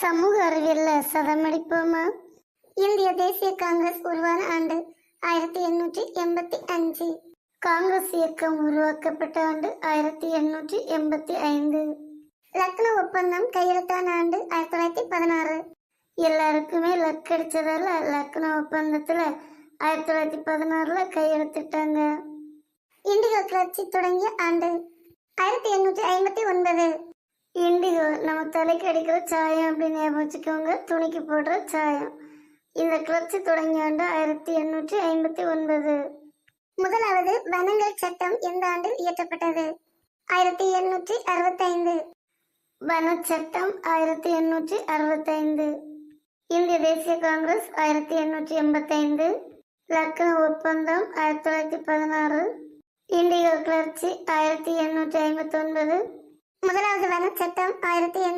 சமூக அறிவியல்ல சதமடிப்போமா இந்திய தேசிய காங்கிரஸ் உருவான ஆண்டு ஆயிரத்தி எண்ணூற்றி எண்பத்தி அஞ்சு. காங்கிரஸ் இயக்கம் உருவாக்கப்பட்ட ஆண்டு ஆயிரத்தி எண்ணூற்றி எண்பத்தி ஐந்து. லக்னோ ஒப்பந்தம் கையெழுத்தான ஆண்டு ஆயிரத்தி தொள்ளாயிரத்தி பதினாறு. எல்லாருக்குமே லக் அடிச்சதால லக்னோ ஒப்பந்தத்துல ஆயிரத்தி தொள்ளாயிரத்தி பதினாறுல கையெழுத்திட்டாங்க. இண்டிகோ கிளர்ச்சி தொடங்கிய ஆண்டு ஆயிரத்தி எண்ணூற்றி ஐம்பத்தி ஒன்பது. நம்ம தலைக்கு அடிக்கிற சாயம் அப்படின்னு ஞாபகம் வச்சுக்கோங்க. துணிக்கு போடுற சாயம். இந்த கிளர்ச்சி தொடங்கிய ஆண்டு ஆயிரத்தி எண்ணூற்றி ஐம்பத்தி ஒன்பது. முதலாவது வனங்கள் சட்டம் எந்த ஆண்டில் இயற்றப்பட்டது? ஆயிரத்தி எண்ணூற்றி அறுபத்தைந்து. வன சட்டம் ஆயிரத்தி எண்ணூற்றி அறுபத்தைந்து. இந்திய தேசிய காங்கிரஸ் ஆயிரத்தி எண்ணூற்றி எண்பத்தைந்து. லக்னோ ஒப்பந்தம் ஆயிரத்தி தொள்ளாயிரத்தி பதினாறு. இண்டிகோ கிளர்ச்சி ஆயிரத்தி எண்ணூற்றி ஐம்பத்தி ஒன்பது முதலாவது வன சட்டம் ஆயிரத்தி எண்ணூறு